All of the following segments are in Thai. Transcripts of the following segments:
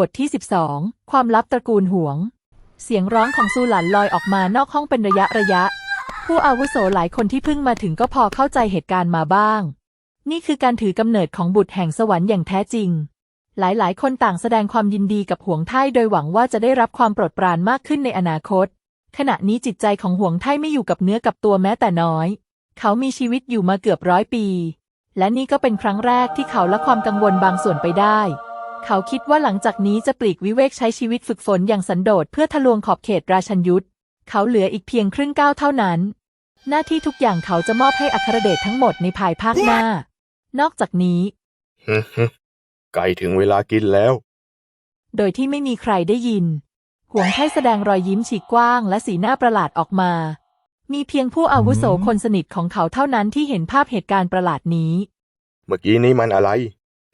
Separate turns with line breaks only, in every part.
บทที่ 12 ความลับตระกูลหวง เสียงร้องของซูหลันลอยออกมานอกห้องเป็นระยะระยะ ผู้อาวุโสหลายคนที่เพิ่งมาถึงก็พอเข้าใจเหตุการณ์มาบ้าง นี่คือการถือกำเนิดของบุตรแห่งสวรรค์อย่างแท้จริง หลายๆ คนต่างแสดงความยินดีกับหวงไท่โดยหวังว่าจะได้รับความโปรดปรานมากขึ้นในอนาคต ขณะนี้จิตใจของหวงไท่ไม่อยู่กับเนื้อกับตัวแม้แต่น้อย เขามีชีวิตอยู่มาเกือบร้อยปี และนี่ก็เป็นครั้งแรกที่เขาละความกังวลบางส่วนไปได้ เขาคิดว่าหลังจากนี้จะปลีกวิเวกใช้ชีวิตฝึกฝนอย่างสันโดษเพื่อทะลวงขอบเขตราชันยุทธเขาเหลืออีกเพียงครึ่งก้าวเท่านั้น หน้าที่ทุกอย่างเขาจะมอบให้อัครเดชทั้งหมดในภายภาคหน้า นอกจากนี้
ฮึฮึใกล้ถึงเวลากินแล้ว
โดยที่ไม่มีใครได้ยิน หวงไท่แสดงรอยยิ้มฉีกกว้างและสีหน้าประหลาดออกมา มีเพียงผู้อาวุโสคนสนิทของเขาเท่านั้นที่เห็นภาพเหตุการณ์ประหลาดนี้
เมื่อกี้นี้มันอะไร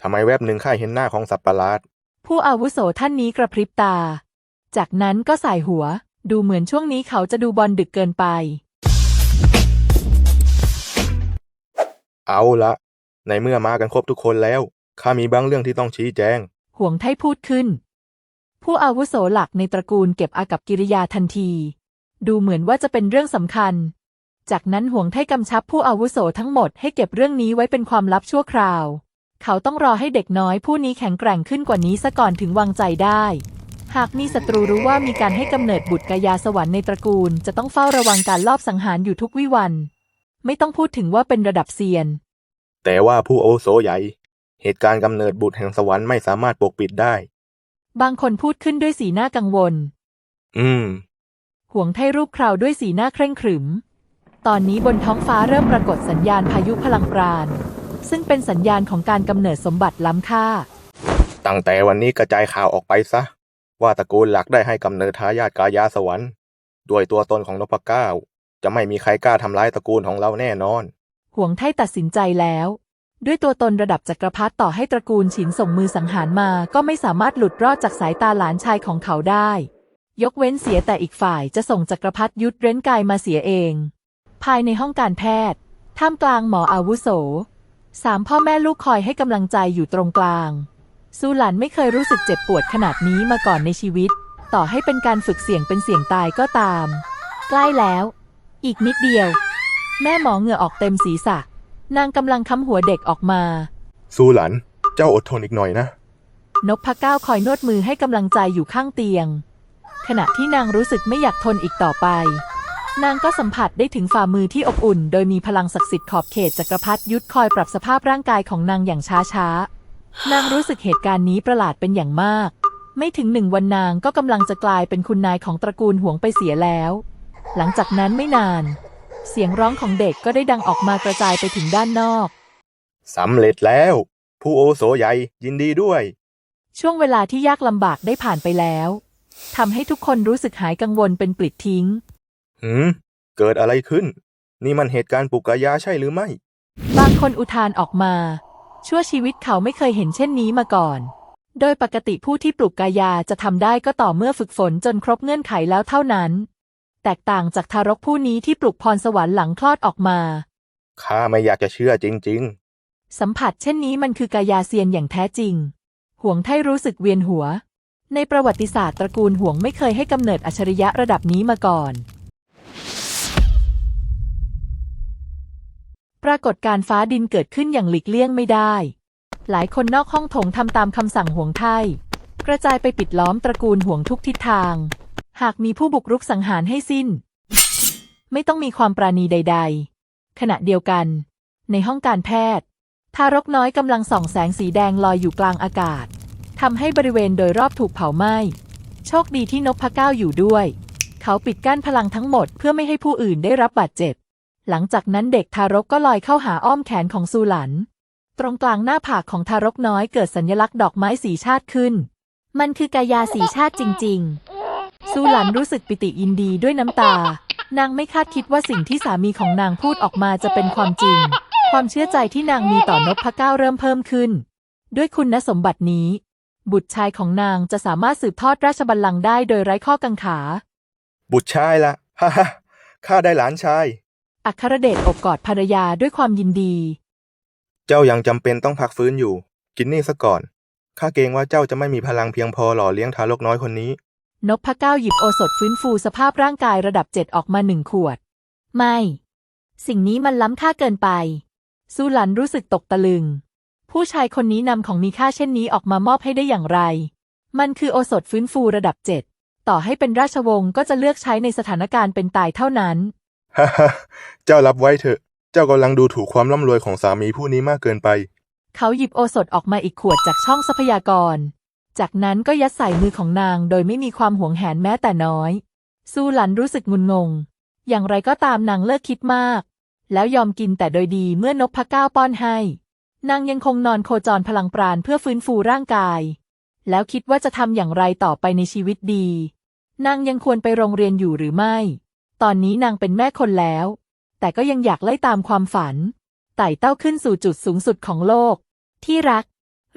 ทำไมแวบหนึ่งข้าเห็นหน้าของสัตว์ประหลาด
ผู้อาวุโสท่านนี้กระพริบตา จากนั้นก็สายหัว ดูเหมือนช่วงนี้เขาจะดูบอลดึกเกินไป
เอาละ ในเมื่อมากันครบทุกคนแล้ว ข้ามีบางเรื่องที่ต้องชี้แจง
ห่วงไท่พูดขึ้น ผู้อาวุโสหลักในตระกูลเก็บอากับกิริยาทันที ดูเหมือนว่าจะเป็นเรื่องสำคัญ จากนั้นห่วงไท่กำชับผู้อาวุโสทั้งหมดให้เก็บเรื่องนี้ไว้เป็นความลับชั่วคราว เขาต้องรอให้เด็กน้อยผู้นี้แข็งแกร่งขึ้นกว่านี้ซะก่อนถึงวางใจได้ หากมีศัตรูรู้ว่ามีการให้กำเนิดบุตรกายาสวรรค์ในตระกูล จะต้องเฝ้าระวังการลอบสังหารอยู่ทุกวิวัน ไม่ต้องพูดถึงว่าเป็นระดับเซียน
แต่ว่าผู้อาวุโสใหญ่ เหตุการณ์กำเนิดบุตรแห่งสวรรค์ไม่สามารถปกปิดได้
บางคนพูดขึ้นด้วยสีหน้ากังวล
อืม
ห่วงไทรูปคราวด้วยสีหน้าเคร่งขรึม ตอนนี้บนท้องฟ้าเริ่มปรากฏสัญญาณพายุพลังปราณ ซึ่งเป็นสัญญาณของการกำเนิดสมบัติล้ำค่า
ตั้งแต่วันนี้กระจายข่าวออกไปซะ ว่าตระกูลหลักได้ให้กำเนิดทายาทกายาสวรรค์ ด้วยตัวตนของนพเก้า จะไม่มีใครกล้าทำร้ายตระกูลของเราแน่นอน
ห่วงไทตัดสินใจแล้ว ด้วยตัวตนระดับจักรพรรดิต่อให้ตระกูลฉินส่งมือสังหารมา ก็ไม่สามารถหลุดรอดจากสายตาหลานชายของเขาได้ ยกเว้นเสียแต่อีกฝ่ายจะส่งจักรพรรดิยุทธเร้นกายมาเสียเอง ภายในห้องการแพทย์ ท่ามกลางหมออาวุโส สามพ่อแม่ลูกคอยให้กำลังใจอยู่ตรงกลาง ซูหลันไม่เคยรู้สึกเจ็บปวดขนาดนี้มาก่อนในชีวิต ต่อให้เป็นการฝึกเสี่ยงเป็นเสี่ยงตายก็ตาม ใกล้แล้ว อีกนิดเดียว แม่หมอเหงื่อออกเต็มศีรษะ นางกำลังค้ำหัวเด็กออกมา
สูหลัน เจ้าอดทนอีกหน่อยนะ
นพเก้าคอยนวดมือให้กำลังใจอยู่ข้างเตียง ขณะที่นางรู้สึกไม่อยากทนอีกต่อไป นางก็สัมผัสได้ถึงฝ่ามือที่อบอุ่น โดยมีพลังศักดิ์สิทธิ์ขอบเขตจักรพรรดิยุทธคอยปรับสภาพร่างกายของนางอย่างช้าช้าๆนางรู้สึกเหตุการณ์นี้ประหลาดเป็นอย่างมาก ไม่ถึงหนึ่งวันนางก็กำลังจะกลายเป็นคุณนายของตระกูลหวงไปเสียแล้ว หลังจากนั้นไม่นาน เสียงร้องของเด็กก็ได้ดังออกมากระจายไปถึงด้านนอก
สำเร็จแล้ว ผู้อาวุโสใหญ่ยินดีด้วย
ช่วงเวลาที่ยากลำบากได้ผ่านไปแล้วทำให้ทุกคนรู้สึกหายกังวลเป็นปลิดทิ้ง
หืม เกิดอะไรขึ้น นี่มันเหตุการณ์ปลุกกายาใช่หรือไม่
บางคนอุทานออกมา ชั่วชีวิตเขาไม่เคยเห็นเช่นนี้มาก่อน โดยปกติผู้ที่ปลุกกายาจะทำได้ก็ต่อเมื่อฝึกฝนจนครบเงื่อนไขแล้วเท่านั้น แตกต่างจากทารกผู้นี้ที่ปลุกพรสวรรค์หลังคลอดออกมา
ข้าไม่อยากจะเชื่อจริง
สัมผัสเช่นนี้มันคือกายาเซียนอย่างแท้จริง ห่วงไท่รู้สึกเวียนหัว ในประวัติศาสตร์ตระกูลห่วงไม่เคยให้กำเนิดอัจฉริยะระดับนี้มาก่อน ปรากฏการฟ้าดินเกิดขึ้นอย่างหลีกเลี่ยงไม่ได้ หลายคนนอกห้องโถงทำตามคำสั่งห่วงไท่กระจายไปปิดล้อมตระกูลห่วงทุกทิศทาง หากมีผู้บุกรุกสังหารให้สิ้น ไม่ต้องมีความปราณีใด ๆ ขณะเดียวกัน ในห้องการแพทย์ ทารกน้อยกำลังส่องแสงสีแดงลอยอยู่กลางอากาศทำให้บริเวณโดยรอบถูกเผาไหม้โชคดีที่นพเก้าอยู่ด้วย เขาปิดกั้นพลังทั้งหมดเพื่อไม่ให้ผู้อื่นได้รับบาดเจ็บ หลังจากนั้นเด็กทารกก็ลอยเข้าหาอ้อมแขนของซูหลัน ตรงกลางหน้าผากของทารกน้อยเกิดสัญลักษณ์ดอกไม้สีชาติขึ้น มันคือกายาสีชาติจริง ๆ ซูหลันรู้สึกปิติยินดีด้วยน้ำตา นางไม่คาดคิดว่าสิ่งที่สามีของนางพูดออกมาจะเป็นความจริง ความเชื่อใจที่นางมีต่อนพเก้าเริ่มเพิ่มขึ้น ด้วยคุณสมบัตินี้ บุตรชายของนางจะสามารถสืบทอดราชบัลลังก์ได้โดยไร้ข้อกังขา
บุตรชายละฮ่าฮ่าข้าได้หลานชาย
อัครเดชอบกอดภรรยาด้วยความยินดี
เจ้ายังจำเป็นต้องพักฟื้นอยู่ กินนี่ซะก่อน ข้าเกรงว่าเจ้าจะไม่มีพลังเพียงพอหล่อเลี้ยงทารกน้อยคนนี้
นพเก้าหยิบโอสถฟื้นฟูสภาพร่างกายระดับเจ็ดออกมาหนึ่งขวด ไม่ สิ่งนี้มันล้ำค่าเกินไปซูหลันรู้สึกตกตะลึง ผู้ชายคนนี้นำของมีค่าเช่นนี้ออกมามอบให้ได้อย่างไร มันคือโอสถฟื้นฟูระดับเจ็ดต่อให้เป็นราชวงศ์ก็จะเลือกใช้ในสถานการณ์เป็นตายเท่านั้น
ฮ่าฮ่าเจ้ารับไว้เถอะ เจ้ากำลังดูถูกความร่ำรวยของสามีผู้นี้มากเกินไป
เขาหยิบโอสถออกมาอีกขวดจากช่องทรัพยากร จากนั้นก็ยัดใส่มือของนางโดยไม่มีความหวงแหนแม้แต่น้อย ซูหลันรู้สึกงุนงง อย่างไรก็ตามนางเลิกคิดมาก แล้วยอมกินแต่โดยดีเมื่อนกพเก้าป้อนให้ นางยังคงนอนโคจรพลังปราณเพื่อฟื้นฟูร่างกาย แล้วคิดว่าจะทำอย่างไรต่อไปในชีวิตดี นางยังควรไปโรงเรียนอยู่หรือไม่ ตอนนี้นางเป็นแม่คนแล้ว แต่ก็ยังอยากไล่ตามความฝัน ไต่เต้าขึ้นสู่จุดสูงสุดของโลก ที่รัก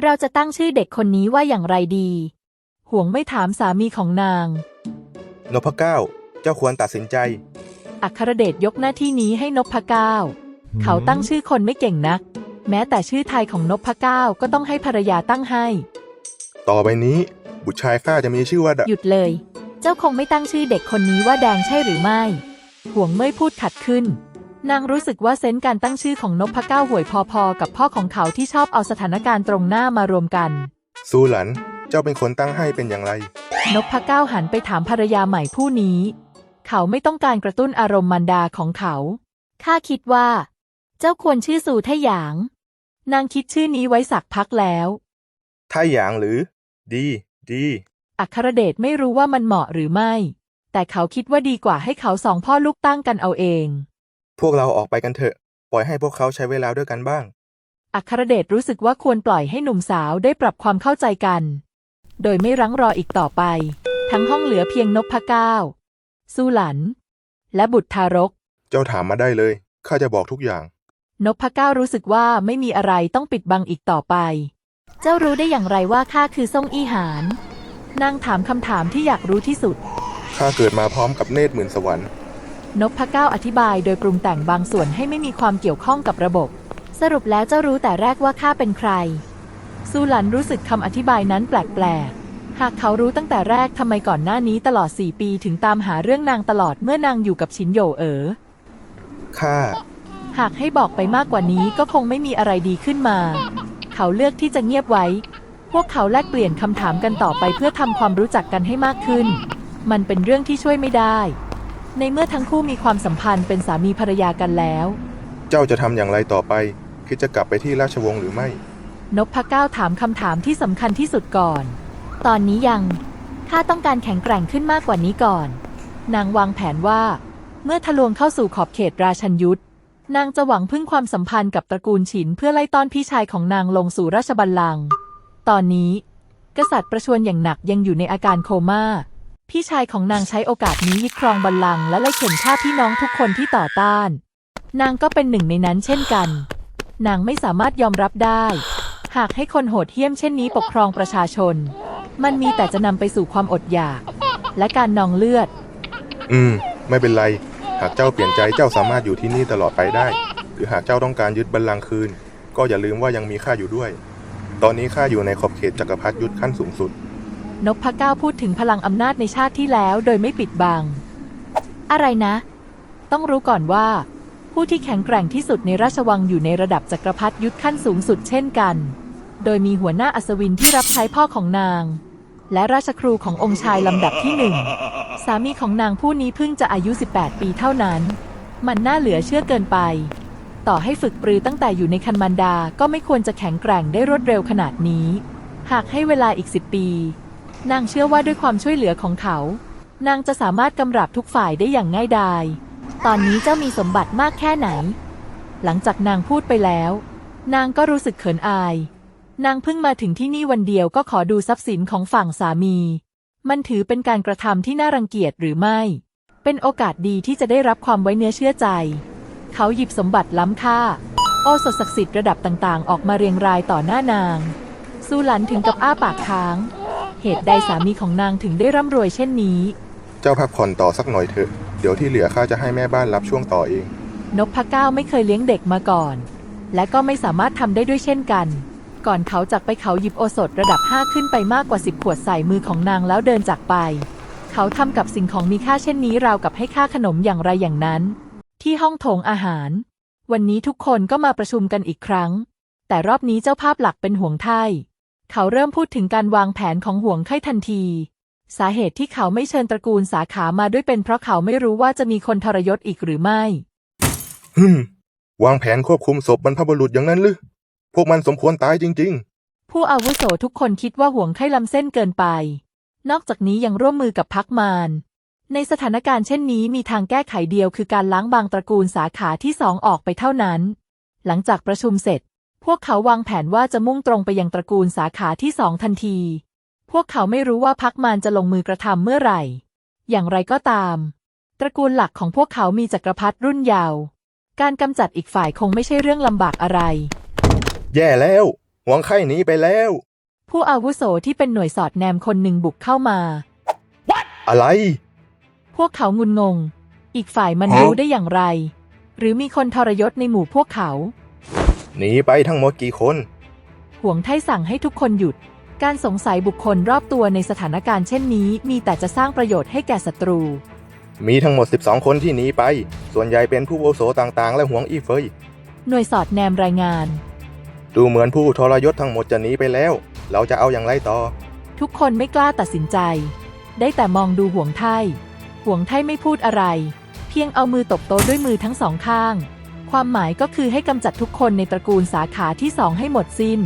เราจะตั้งชื่อเด็กคนนี้ว่าอย่างไรดี ห่วงไม่ถามสามีของนาง
นพเก้า เจ้าควรตัดสินใจ
อัครเดชยกหน้าที่นี้ให้นพเก้า เขาตั้งชื่อคนไม่เก่งนัก แม้แต่ชื่อไทยของนพเก้าก็ต้องให้ภรรยาตั้งให้
ต่อไปนี้ บุตรชายข้าจะมีชื่อว่าดะ
หยุดเลย เจ้าคงไม่ตั้งชื่อเด็กคนนี้ว่าแดงใช่หรือไม่ ห่วงเมื่อยพูดขัดขึ้น นางรู้สึกว่าเซนส์การตั้งชื่อของนพเก้าห่วยพอๆ กับพ่อของเขาที่ชอบเอาสถานการณ์ตรงหน้ามารวมกัน
ซูหลัน เจ้าเป็นคนตั้งให้เป็นอย่างไร
นพเก้าหันไปถามภรรยาใหม่ผู้นี้ เขาไม่ต้องการกระตุ้นอารมณ์มันดาของเขา ข้าคิดว่า เจ้าควรชื่อสู่ทะหยาง นางคิดชื่อนี้ไว้สักพักแล้ว
ถ้าอย่างหรือ ดี ดี
อัครเดชไม่รู้ว่ามันเหมาะหรือไม่ แต่เขาคิดว่าดีกว่าให้เขาสองพ่อลูกตั้งกันเอาเอง
พวกเราออกไปกันเถอะ ปล่อยให้พวกเขาใช้เวลาด้วยกันบ้าง
อัครเดชรู้สึกว่าควรปล่อยให้หนุ่มสาวได้ปรับความเข้าใจกัน โดยไม่รั้งรออีกต่อไป ทั้งห้องเหลือเพียงนพเก้าสู้หลัน และบุตรทารก
เจ้าถามมาได้เลย ข้าจะบอกทุกอย่าง
นพเก้ารู้สึกว่าไม่มีอะไรต้องปิดบังอีกต่อไป เจ้ารู้ได้อย่างไรว่าข้าคือซ่งอี้หาน นางถามคำถามที่อยากรู้ที่สุด
ข้าเกิดมาพร้อมกับเนตรหมื่นสวรรค์
นพเก้าอธิบายโดยปรุงแต่งบางส่วนให้ไม่มีความเกี่ยวข้องกับระบบ สรุปแล้วเจ้ารู้แต่แรกว่าข้าเป็นใคร ซูหลันรู้สึกคำอธิบายนั้นแปลกๆ หากเขารู้ตั้งแต่แรกทำไมก่อนหน้านี้ตลอดสี่ปีถึงตามหาเรื่องนางตลอดเมื่อนางอยู่กับชินโยเอ๋อ
ข้า
หากให้บอกไปมากกว่านี้ก็คงไม่มีอะไรดีขึ้นมา เขาเลือกที่จะเงียบไว้ พวกเขาแลกเปลี่ยนคำถามกันต่อไปเพื่อทำความรู้จักกันให้มากขึ้น มันเป็นเรื่องที่ช่วยไม่ได้ ในเมื่อทั้งคู่มีความสัมพันธ์เป็นสามีภรรยากันแล้ว
เจ้าจะทำอย่างไรต่อไป คิดจะกลับไปที่ราชวงศ์หรือไม่
นพเก้าถามคำถามที่สำคัญที่สุดก่อน ตอนนี้ยังข้าต้องการแข็งแกร่งขึ้นมากกว่านี้ก่อน นางวางแผนว่า เมื่อทะลวงเข้าสู่ขอบเขตราชันยุทธนางจะหวังพึ่งความสัมพันธ์กับตระกูลฉินเพื่อไล่ต้อนพี่ชายของนางลงสู่ราชบัลลังก์ ตอนนี้ กษัตริย์ประชวรอย่างหนักยังอยู่ในอาการโคม่า พี่ชายของนางใช้โอกาสนี้ยึดครองบัลลังก์และไล่เข็นฆ่าพี่น้องทุกคนที่ต่อต้าน นางก็เป็นหนึ่งในนั้นเช่นกัน นางไม่สามารถยอมรับได้ หากให้คนโหดเหี้ยมเช่นนี้ปกครองประชาชน มันมีแต่จะนำไปสู่ความอดอยาก และการนองเลือด
อืม ไม่เป็นไร หากเจ้าเปลี่ยนใจเจ้าสามารถอยู่ที่นี่ตลอดไปได้ หรือหากเจ้าต้องการยึดบัลลังก์คืน ก็อย่าลืมว่ายังมีข้าอยู่ด้วย ตอนนี้ข้าอยู่ในขอบเขตจักรพรรดิยุทธขั้นสูงสุด
นพเก้าพูดถึงพลังอำนาจในชาติที่แล้วโดยไม่ปิดบัง อะไรนะ ต้องรู้ก่อนว่า ผู้ที่แข็งแกร่งที่สุดในราชวังอยู่ในระดับจักรพรรดิยุทธขั้นสูงสุดเช่นกัน โดยมีหัวหน้าอัศวินที่รับใช้พ่อของนาง และราชครูขององค์ชายลำดับที่หนึ่งสามีของนางผู้นี้เพิ่งจะอายุ 18 ปีเท่านั้น มันน่าเหลือเชื่อเกินไป ต่อให้ฝึกปรือตั้งแต่อยู่ในคันมันดาก็ไม่ควรจะแข็งแกร่งได้รวดเร็วขนาดนี้ หากให้เวลาอีกสิบปี นางเชื่อว่าด้วยความช่วยเหลือของเขา นางจะสามารถกำราบทุกฝ่ายได้อย่างง่ายดาย ตอนนี้เจ้ามีสมบัติมากแค่ไหน หลังจากนางพูดไปแล้ว นางก็รู้สึกเขินอาย นางเพิ่งมาถึงที่นี่วันเดียวก็ขอดูทรัพย์สินของฝั่งสามี มันถือเป็นการกระทำที่น่ารังเกียจหรือไม่ เป็นโอกาสดีที่จะได้รับความไว้เนื้อเชื่อใจ เขาหยิบสมบัติล้ำค่า โอสถศักดิ์สิทธิ์ระดับต่างๆ ออกมาเรียงรายต่อหน้านางซูหลันถึงกับอ้าปากค้าง เหตุใดสามีของนางถึงได้ร่ำรวยเช่นนี้
เจ้าพักผ่อนต่อสักหน่อยเถอะ เดี๋ยวที่เหลือข้าจะให้แม่บ้านรับช่วงต่อเอง
นพเก้าไม่เคยเลี้ยงเด็กมาก่อน และก็ไม่สามารถทำได้ด้วยเช่นกัน ก่อนเขาจากไปเขาหยิบโอสถระดับ 5 ขึ้นไปมากกว่า 10 ขวดใส่มือของนางแล้วเดินจากไป เขาทำกับสิ่งของมีค่าเช่นนี้ราวกับให้ค่าขนมอย่างไรอย่างนั้น ที่ห้องโถงอาหาร วันนี้ทุกคนก็มาประชุมกันอีกครั้ง แต่รอบนี้เจ้าภาพหลักเป็นห่วงไทยเขาเริ่มพูดถึงการวางแผนของห่วงไข่ทันที สาเหตุที่เขาไม่เชิญตระกูลสาขามาด้วยเป็นเพราะเขาไม่รู้ว่าจะมีคนทรยศอีกหรือไม่
ฮึมวางแผนควบคุมศพบรรพบุรุษอย่างนั้นหรือพวกมันสมควรตายจริง
ผู้อาวุโสทุกคนคิดว่าห่วงไข้ลำเส้นเกินไป นอกจากนี้ยังร่วมมือกับพักมาร ในสถานการณ์เช่นนี้มีทางแก้ไขเดียวคือการล้างบางตระกูลสาขาที่สองออกไปเท่านั้น หลังจากประชุมเสร็จ พวกเขาวางแผนว่าจะมุ่งตรงไปยังตระกูลสาขาที่สองทันที พวกเขาไม่รู้ว่าพักมารจะลงมือกระทำเมื่อไหร่ อย่างไรก็ตาม ตระกูลหลักของพวกเขามีจักรพรรดิรุ่นยาว การกำจัดอีกฝ่ายคงไม่ใช่เรื่องลำบากอะไร
ๆแย่แล้วหวงไข้หนีไปแล้ว
ผู้อาวุโสที่เป็นหน่วยสอดแนมคนหนึ่งบุกเข้ามา
อะไร
พวกเขางุนงง อีกฝ่ายมัน
ฮะ
รู้ได้อย่างไร หรือมีคนทรยศในหมู่พวกเขา
หนีไปทั้งหมดกี่คน
ห่วงไท่สั่งให้ทุกคนหยุด การสงสัยบุคคลรอบตัวในสถานการณ์เช่นนี้ มีแต่จะสร้างประโยชน์ให้แก่ศัตรู
มีทั้งหมด 12 คนที่หนีไป ส่วนใหญ่เป็นผู้อาวุโสต่างๆ และหวงอีเฟย
หน่วยสอดแนมรายงาน
ดูเหมือนผู้ทรยศทั้งหมดจะหนีไปแล้ว เราจะเอาอย่างไรต่อ
ทุกคนไม่กล้าตัดสินใจ ได้แต่มองดูห่วงไท่ ห่วงไท่ไม่พูดอะไร เพียงเอามือตบโต๊ะด้วยมือทั้งสองข้าง ความหมายก็คือให้กำจัดทุกคนในตระกูลสาขาที่สองให้หมดสิ้น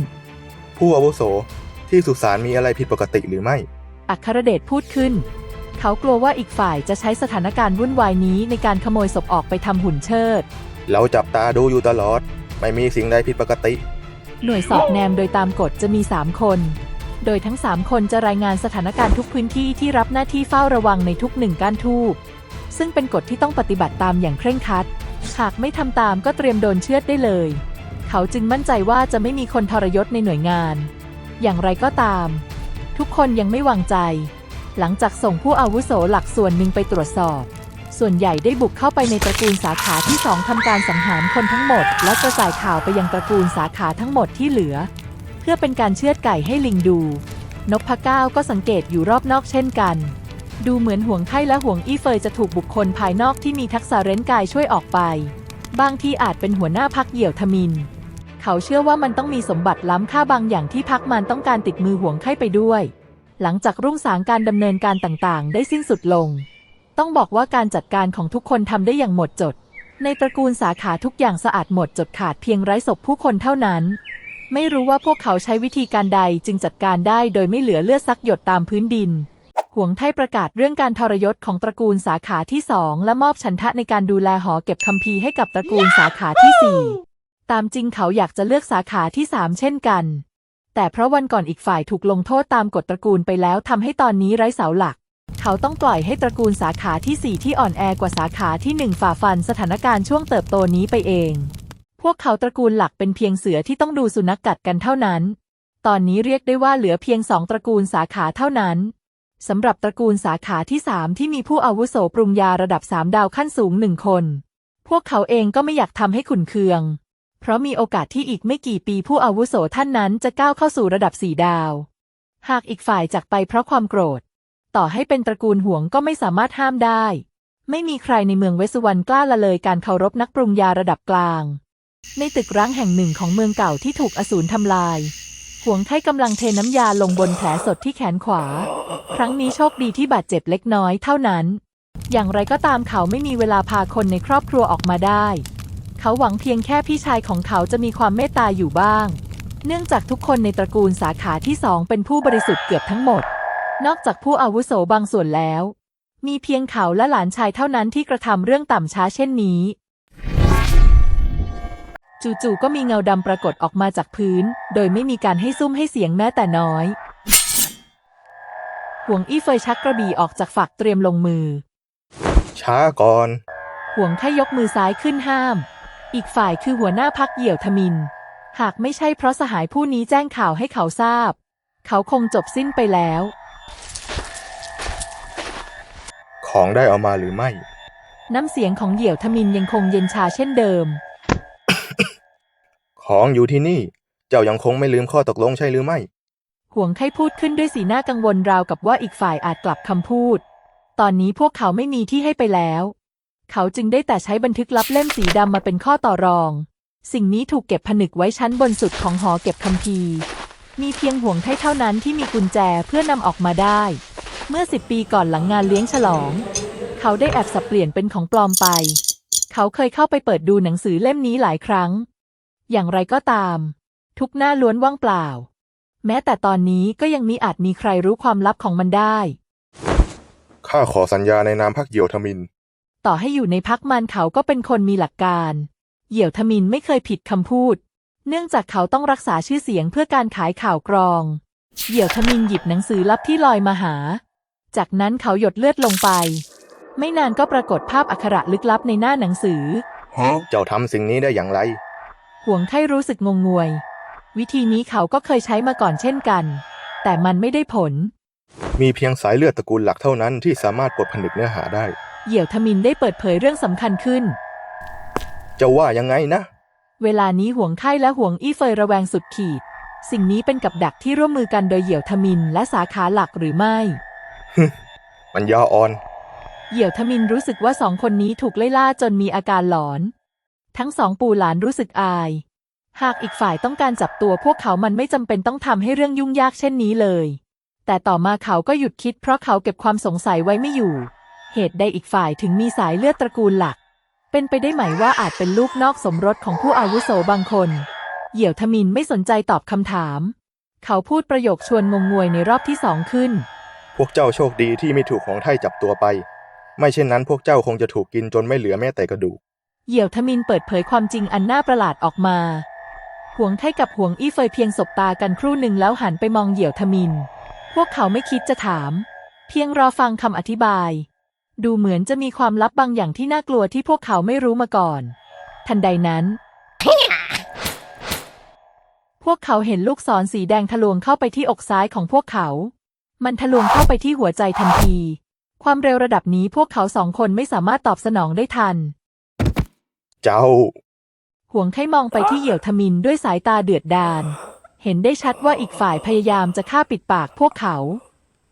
ผู้อาวุโสที่สุสานมีอะไรผิดปกติหรือไม่
อัครเดชพูดขึ้น เขากลัวว่าอีกฝ่ายจะใช้สถานการณ์วุ่นวายนี้ในการขโมยศพออกไปทำหุ่นเชิด
เราจับตาดูอยู่ตลอด ไม่มีสิ่งใดผิดปกติ
หน่วยสอบแนมโดยตามกฎจะมี 3 คน โดยทั้ง 3 คนจะรายงานสถานการณ์ทุกพื้นที่ที่รับหน้าที่เฝ้าระวังในทุกหนึ่งก้านทูบซึ่งเป็นกฎที่ต้องปฏิบัติตามอย่างเคร่งครัด หากไม่ทำตามก็เตรียมโดนเชือดได้เลย เขาจึงมั่นใจว่าจะไม่มีคนทรยศในหน่วยงาน อย่างไรก็ตาม ทุกคนยังไม่วางใจ หลังจากส่งผู้อาวุโสหลักส่วนหนึ่งไปตรวจสอบ ส่วนใหญ่ได้บุกเข้าไปในตระกูลสาขาที่สองทำการสังหารคนทั้งหมด และกระจายข่าวไปยังตระกูลสาขาทั้งหมดที่เหลือ พื่อเป็นการเชือดไก่ให้ลิงดู นกพเก้าก็สังเกตอยู่รอบนอกเช่นกัน ดูเหมือนห่วงไข้และห่วงอี้เฟยจะถูกบุคคลภายนอกที่มีทักษะเร้นกายช่วยออกไป บางทีอาจเป็นหัวหน้าพักเหยี่ยวทมิน เขาเชื่อว่ามันต้องมีสมบัติล้ำค่าบางอย่างที่พักมันต้องการติดมือห่วงไข้ไปด้วย หลังจากรุ่งสางการดำเนินการต่างๆ ได้สิ้นสุดลง ต้องบอกว่าการจัดการของทุกคนทำได้อย่างหมดจดในตระกูลสาขาทุกอย่างสะอาดหมดจดขาดเพียงไร้ศพผู้คนเท่านั้น ไม่รู้ว่าพวกเขาใช้วิธีการใดจึงจัดการได้โดยไม่เหลือเลือดซักหยดตามพื้นดินห่วงไทยประกาศเรื่องการทรยศของตระกูลสาขาที่สองและมอบฉันทะในการดูแลหอเก็บคัมภีร์ให้กับตระกูลสาขาที่สี่ตามจริงเขาอยากจะเลือกสาขาที่สามเช่นกัน แต่เพราะวันก่อนอีกฝ่ายถูกลงโทษตามกฎตระกูลไปแล้วทำให้ตอนนี้ไร้เสาหลัก เขาต้องปล่อยให้ตระกูลสาขาที่4ที่อ่อนแอกว่าสาขาที่1ฝ่าฟันสถานการณ์ช่วงเติบโตนี้ไปเอง พวกเขาตระกูลหลักเป็นเพียงเสือที่ต้องดูสุนัขกกัดกันเท่านั้น ตอนนี้เรียกได้ว่าเหลือเพียงสองตระกูลสาขาเท่านั้นสำหรับตระกูลสาขาที่3ที่มีผู้อาวุโสปรุงยาระดับ3ดาวขั้นสูงหนึ่งคน พวกเขาเองก็ไม่อยากทำให้ขุนเคือง เพราะมีโอกาสที่อีกไม่กี่ปีผู้อาวุโสท่านนั้นจะก้าวเข้าสู่ระดับสี่ดาว หากอีกฝ่ายจากไปเพราะความโกรธ ต่อให้เป็นตระกูลห่วงก็ไม่สามารถห้ามได้ ไม่มีใครในเมืองเวสสุวรรณกล้าละเลยการเคารพนักปรุงยาระดับกลาง ในตึกร้างแห่งหนึ่งของเมืองเก่าที่ถูกอสูรทำลายห่วงไข้กำลังเทน้ำยาลงบนแผลสดที่แขนขวา ครั้งนี้โชคดีที่บาดเจ็บเล็กน้อยเท่านั้น อย่างไรก็ตามเขาไม่มีเวลาพาคนในครอบครัวออกมาได้ เขาหวังเพียงแค่พี่ชายของเขาจะมีความเมตตาอยู่บ้าง เนื่องจากทุกคนในตระกูลสาขาที่สองเป็นผู้บริสุทธิ์เกือบทั้งหมด นอกจากผู้อาวุโสบางส่วนแล้ว มีเพียงเขาและหลานชายเท่านั้นที่กระทำเรื่องต่ำช้าเช่นนี้ จู่ๆก็มีเงาดำปรากฏออกมาจากพื้น โดยไม่มีการให้ซุ้มให้เสียงแม้แต่น้อยห่วงอี้เฟยชักกระบี่ออกจากฝักเตรียมลงมือ
ช้าก่อน
ห่วงแค่ยกมือซ้ายขึ้นห้าม อีกฝ่ายคือหัวหน้าพักเหยี่ยวทมิน หากไม่ใช่เพราะสหายผู้นี้แจ้งข่าวให้เขาทราบ เขาคงจบสิ้นไปแล้ว
ของได้เอามาหรือไม่
น้ำเสียงของเหยี่ยวทมินยังคงเย็นชาเช่นเดิม
ของอยู่ที่นี่ เจ้ายังคงไม่ลืมข้อตกลงใช่หรือไม่
ห่วงไข้พูดขึ้นด้วยสีหน้ากังวลราวกับว่าอีกฝ่ายอาจกลับคำพูด ตอนนี้พวกเขาไม่มีที่ให้ไปแล้ว เขาจึงได้แต่ใช้บันทึกลับเล่มสีดำมาเป็นข้อต่อรอง สิ่งนี้ถูกเก็บผนึกไว้ชั้นบนสุดของหอเก็บคัมภีร์ มีเพียงห่วงไข้เท่านั้นที่มีกุญแจเพื่อนำออกมาได้ เมื่อสิบปีก่อนหลังงานเลี้ยงฉลอง เขาได้แอบสับเปลี่ยนเป็นของปลอมไป เขาเคยเข้าไปเปิดดูหนังสือเล่มนี้หลายครั้ง อย่างไรก็ตาม ทุกหน้าล้วนว่างเปล่า แม้แต่ตอนนี้ก็ยังมีอาจมีใครรู้ความลับของมันได้
ข้าขอสัญญาในนามพักเหยี่ยวทมิน
ต่อให้อยู่ในพักมันเขาก็เป็นคนมีหลักการ เหยี่ยวทมินไม่เคยผิดคำพูด เนื่องจากเขาต้องรักษาชื่อเสียงเพื่อการขายข่าวกรอง เหยี่ยวทมินหยิบหนังสือลับที่ลอยมาหา จากนั้นเขาหยดเลือดลงไป ไม่นานก็ปรากฏภาพอักขระลึกลับในหน้าหนังสือ
เจ้าทำสิ่งนี้ได้อย่างไร
ห่วงไข้รู้สึกงงงวย วิธีนี้เขาก็เคยใช้มาก่อนเช่นกัน แต่มันไม่ได้ผล
มีเพียงสายเลือดตระกูลหลักเท่านั้นที่สามารถปลดผนึกเนื้อหาได้
เหยี่ยวทมินได้เปิดเผยเรื่องสำคัญขึ้น
เจ้าว่ายังไงนะ
เวลานี้ห่วงไข้และห่วงอี้เฟยระแวงสุดขีด สิ่งนี้เป็นกับดักที่ร่วมมือกันโดยเหยี่ยวทมินและสาขาหลักหรือไม่
มันยาอ่อน
เหยี่ยวทมินรู้สึกว่าสองคนนี้ถูกไล่ล่าจนมีอาการหลอน ทั้งสองปู่หลานรู้สึกอาย หากอีกฝ่ายต้องการจับตัวพวกเขามันไม่จำเป็นต้องทำให้เรื่องยุ่งยากเช่นนี้เลย แต่ต่อมาเขาก็หยุดคิดเพราะเขาเก็บความสงสัยไว้ไม่อยู่ เหตุใดอีกฝ่ายถึงมีสายเลือดตระกูลหลัก เป็นไปได้ไหมว่าอาจเป็นลูกนอกสมรสของผู้อาวุโสบางคน เหยี่ยวทมินไม่สนใจตอบคำถาม เขาพูดประโยคชวนงงงวยในรอบที่สองขึ้น
พวกเจ้าโชคดีที่ไม่ถูกของไทยจับตัวไป ไม่เช่นนั้นพวกเจ้าคงจะถูกกินจนไม่เหลือแม้แต่กระดูก
เหยี่ยวทมินเปิดเผยความจริงอันน่าประหลาดออกมาห่วงไทกับห่วงอี้เฟยเพียงสบตากันครู่หนึ่งแล้วหันไปมองเหยี่ยวทมิน พวกเขาไม่คิดจะถาม เพียงรอฟังคำอธิบาย ดูเหมือนจะมีความลับบางอย่างที่น่ากลัวที่พวกเขาไม่รู้มาก่อน ทันใดนั้น พวกเขาเห็นลูกศรสีแดงทะลวงเข้าไปที่อกซ้ายของพวกเขา มันทะลวงเข้าไปที่หัวใจทันที ความเร็วระดับนี้พวกเขาสองคนไม่สามารถตอบสนองได้ทัน
เจ้า
ห่วงไข้มองไปที่เหยี่ยวทมินด้วยสายตาเดือดดาล เห็นได้ชัดว่าอีกฝ่ายพยายามจะฆ่าปิดปากพวกเขา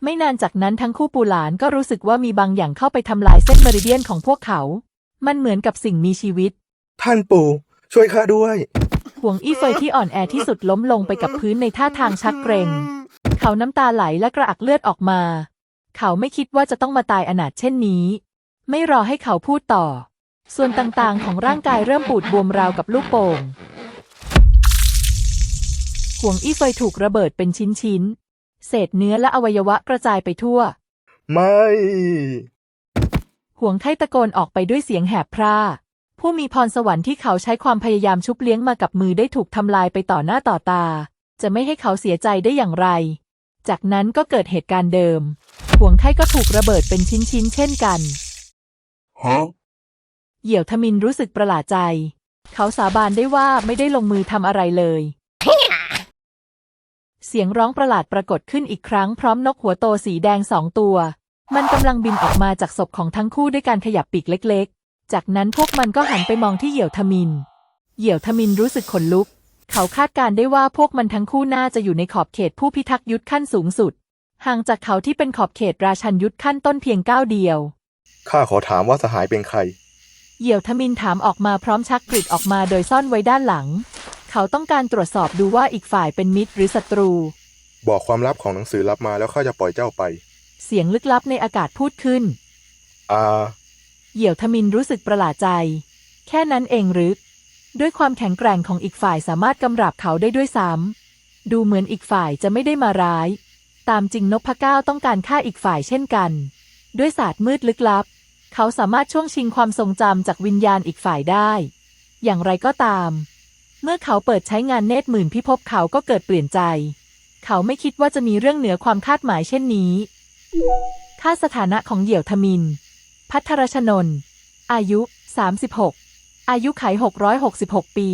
ไม่นานจากนั้นทั้งคู่ปูหลานก็รู้สึกว่ามีบางอย่างเข้าไปทำลายเส้นเมริเดียนของพวกเขา มันเหมือนกับสิ่งมีชีวิต
ท่านปู่ ช่วยข้าด้วย
ห่วงอี้เฟยที่อ่อนแอที่สุดล้มลงไปกับพื้นในท่าทางชักเกรงเขาน้ำตาไหลและกระอักเลือดออกมา เขาไม่คิดว่าจะต้องมาตายอนาถเช่นนี้ ไม่รอให้เขาพูดต่อ ส่วนต่างๆ ของร่างกายเริ่มปูดบวมราวกับลูกโป่ง ห่วงอี้เฟยถูกระเบิดเป็นชิ้นๆ เศษเนื้อและอวัยวะกระจายไปทั่ว
ไม่
ห่วงไข้ตะโกนออกไปด้วยเสียงแหบพร่า ผู้มีพรสวรรค์ที่เขาใช้ความพยายามชุบเลี้ยงมากับมือได้ถูกทำลายไปต่อหน้าต่อตา จะไม่ให้เขาเสียใจได้อย่างไร จากนั้นก็เกิดเหตุการณ์เดิม ห่วงไข้ก็ถูกระเบิดเป็นชิ้นๆ เช่นกัน เหี่ยวทมินรู้สึกประหลาดใจ เขาสาบานได้ว่าไม่ได้ลงมือทำอะไรเลย เสียงร้องประหลาดปรากฏขึ้นอีกครั้งพร้อมนกหัวโตสีแดงสองตัว มันกำลังบินออกมาจากศพของทั้งคู่ด้วยการขยับปีกเล็ก ๆ จากนั้นพวกมันก็หันไปมองที่เหี่ยวทมิน เหยี่ยวทมินรู้สึกขนลุก เขาคาดการได้ว่าพวกมันทั้งคู่น่าจะอยู่ในขอบเขตผู้พิทักษ์ยุทธขั้นสูงสุด ห่างจากเขาที่เป็นขอบเขตราชันยุทธขั้นต้นเพียงก้าวเดียว
ข้าขอถามว่าสหายเป็นใคร
เหยี่ยวทมินถามออกมาพร้อมชักกริดออกมาโดยซ่อนไว้ด้านหลัง เขาต้องการตรวจสอบดูว่าอีกฝ่ายเป็นมิตรหรือศัตรู
บอกความลับของหนังสือลับมาแล้วข้าจะปล่อยเจ้าไป
เสียงลึกลับในอากาศพูดขึ้น
อ่า
เหยี่ยวทมินรู้สึกประหลาดใจ แค่นั้นเองหรือ ด้วยความแข็งแกร่งของอีกฝ่ายสามารถกำราบเขาได้ด้วยซ้ำดูเหมือนอีกฝ่ายจะไม่ได้มาร้าย ตามจริงนพเก้าต้องการฆ่าอีกฝ่ายเช่นกัน ด้วยศาสตร์มืดลึกลับ เขาสามารถช่วงชิงความทรงจำจากวิญญาณอีกฝ่ายได้ อย่างไรก็ตาม เมื่อเขาเปิดใช้งานเนตรหมื่นพิภพเขาก็เกิดเปลี่ยนใจ เขาไม่คิดว่าจะมีเรื่องเหนือความคาดหมายเช่นนี้ค่าสถานะของเหยี่ยวทมิน พัทรชนน์อายุ 36 อายุไข 666 ปี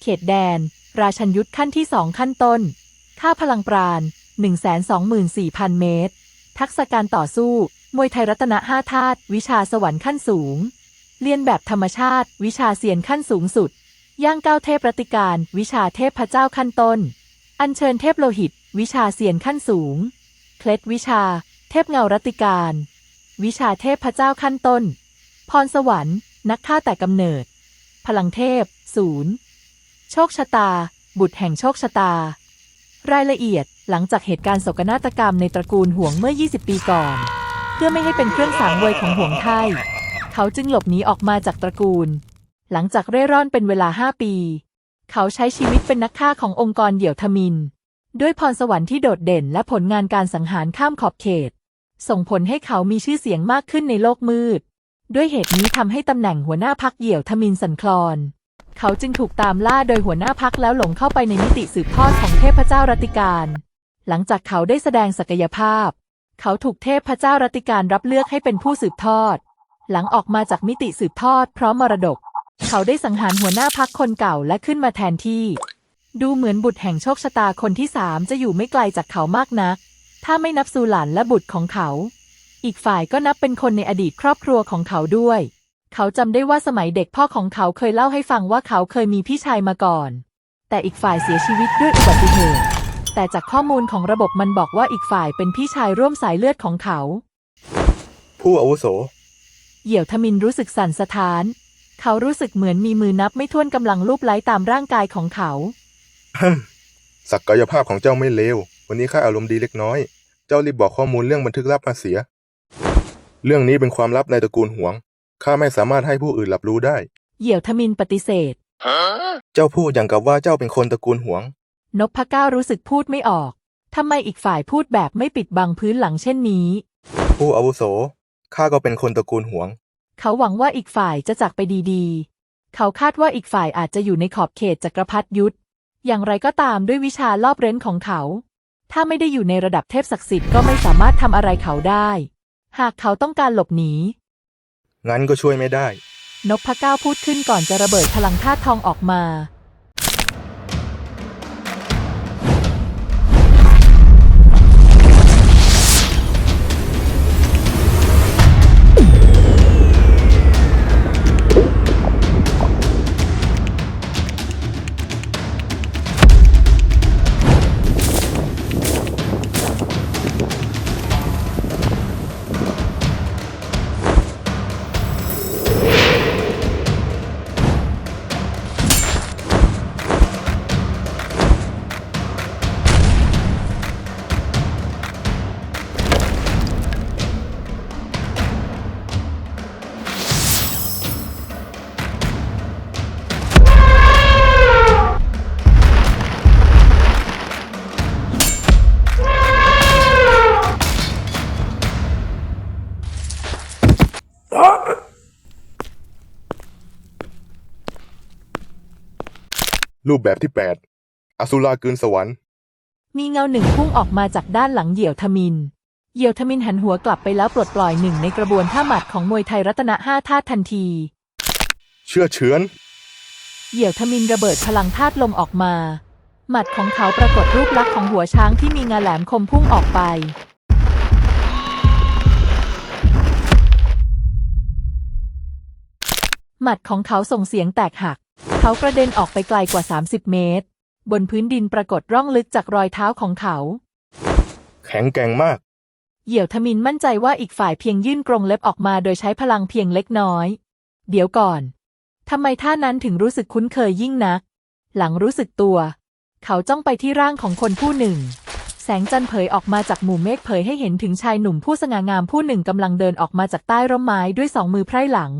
เขตแดน ราชันยุทธขั้นที่สองขั้นต้น ค่าพลังปราณ 124,000 เมตร ทักษะการต่อสู้ มวยไทยรัตนะห้าธาตุวิชาสวรรค์ขั้นสูง เรียนแบบธรรมชาติ วิชาเซียนขั้นสูงสุด ย่างก้าวเทพรติการ วิชาเทพพระเจ้าขั้นต้น อัญเชิญเทพโลหิต วิชาเสียนขั้นสูง เคล็ดวิชา เทพเงารตติการ วิชาเทพพระเจ้าขั้นต้น พรสวรรค์ นักฆ่าแต่กำเนิด พลังเทพศูนย์โชคชะตา บุตรแห่งโชคชะตา รายละเอียดหลังจากเหตุการณ์โศกนาฏกรรมในตระกูลห่วงเมื่อ 20 ปีก่อน พื่อไม่ให้เป็นเครื่องสางเวยของห่วงไทยเขาจึงหลบหนีออกมาจากตระกูล หลังจากเร่ร่อนเป็นเวลาห้าปี เขาใช้ชีวิตเป็นนักฆ่าขององค์กรเหยี่ยวทมิน ด้วยพรสวรรค์ที่โดดเด่นและผลงานการสังหารข้ามขอบเขต ส่งผลให้เขามีชื่อเสียงมากขึ้นในโลกมืด ด้วยเหตุนี้ทำให้ตำแหน่งหัวหน้าพักเหี่ยวทมินสันคลอนเขาจึงถูกตามล่าโดยหัวหน้าพักแล้วหลงเข้าไปในมิติสืบทอดของเทพเจ้ารัติการ หลังจากเขาได้แสดงศักยภาพ เขาถูกเทพพระเจ้ารัตติการรับเลือกให้เป็นผู้สืบทอด หลังออกมาจากมิติสืบทอด พร้อมมรดก เขาได้สังหารหัวหน้าพักคนเก่าและขึ้นมาแทนที่ ดูเหมือนบุตรแห่งโชคชะตาคนที่สามจะอยู่ไม่ไกลจากเขามากนัก ถ้าไม่นับซูหลานและบุตรของเขา อีกฝ่ายก็นับเป็นคนในอดีตครอบครัวของเขาด้วย เขาจำได้ว่าสมัยเด็กพ่อของเขาเคยเล่าให้ฟังว่าเขาเคยมีพี่ชายมาก่อน แต่อีกฝ่ายเสียชีวิตด้วยอุบัติเหตุ แต่จากข้อมูลของระบบมันบอกว่าอีกฝ่ายเป็นพี่ชายร่วมสายเลือดของเขา
ผู้อาวุโส
เหยี่ยวทมินรู้สึกสั่นสะท้าน เขารู้สึกเหมือนมีมือนับไม่ถ้วนกำลังลูบไล้ตามร่างกายของเขา
ศักยภาพของเจ้าไม่เลว วันนี้ข้าอารมณ์ดีเล็กน้อย เจ้ารีบบอกข้อมูลเรื่องบันทึกลับมาเสีย เรื่องนี้เป็นความลับในตระกูลหวง ข้าไม่สามารถให้ผู้อื่นรับรู้ได้
เหยี่ยวทมินปฏิเสธ
เจ้าพูดอย่างกับว่าเจ้าเป็นคนตระกูลหวง
นพเก้ารู้สึกพูดไม่ออก ทำไมอีกฝ่ายพูดแบบไม่ปิดบังพื้นหลังเช่นนี้
ผู้อาวุโส ข้าก็เป็นคนตระกูลหวง
เขาหวังว่าอีกฝ่ายจะจากไปดีๆ เขาคาดว่าอีกฝ่ายอาจจะอยู่ในขอบเขตจักรพรรดิยุทธ อย่างไรก็ตามด้วยวิชาลอบเร้นของเขา ถ้าไม่ได้อยู่ในระดับเทพศักดิ์สิทธิ์ก็ไม่สามารถทำอะไรเขาได้ หากเขาต้องการหลบหนี
งั้นก็ช่วยไม่ได้
นพเก้าพูดขึ้นก่อนจะระเบิดพลังธาตุทองออกมา
รูปแบบที่ 8 อสุรากืนสวรรค์
มีเงาหนึ่งพุ่งออกมาจากด้านหลังเหยี่ยวทมิน เหยี่ยวทมินหันหัวกลับไปแล้วปลดปล่อยหนึ่งในกระบวนท่าหมัดของมวยไทยรัตนห้าธาตุทันที
เชื่อเฉือน
เหยี่ยวทมินระเบิดพลังธาตุลมออกมา หมัดของเขาปรากฏรูปลักษณ์ของหัวช้างที่มีงาแหลมคมพุ่งออกไปหมัดของเขาส่งเสียงแตกหัก เขากระเด็นออกไปไกลกว่า 30 เมตร บนพื้นดินปรากฏร่องลึกจากรอยเท้าของเขา
แข็งแกร่งมาก
เหยี่ยวทมินมั่นใจว่าอีกฝ่ายเพียงยื่นกรงเล็บออกมาโดยใช้พลังเพียงเล็กน้อย เดี๋ยวก่อน ทำไมท่านั้นถึงรู้สึกคุ้นเคยยิ่งนัก หลังรู้สึกตัว เขาจ้องไปที่ร่างของคนผู้หนึ่ง แสงจันทร์เผยออกมาจากหมู่เมฆเผยให้เห็นถึงชายหนุ่มผู้สง่างามผู้หนึ่งกำลังเดินออกมาจากใต้ร่มไม้ด้วยสองมือไพร่หลัง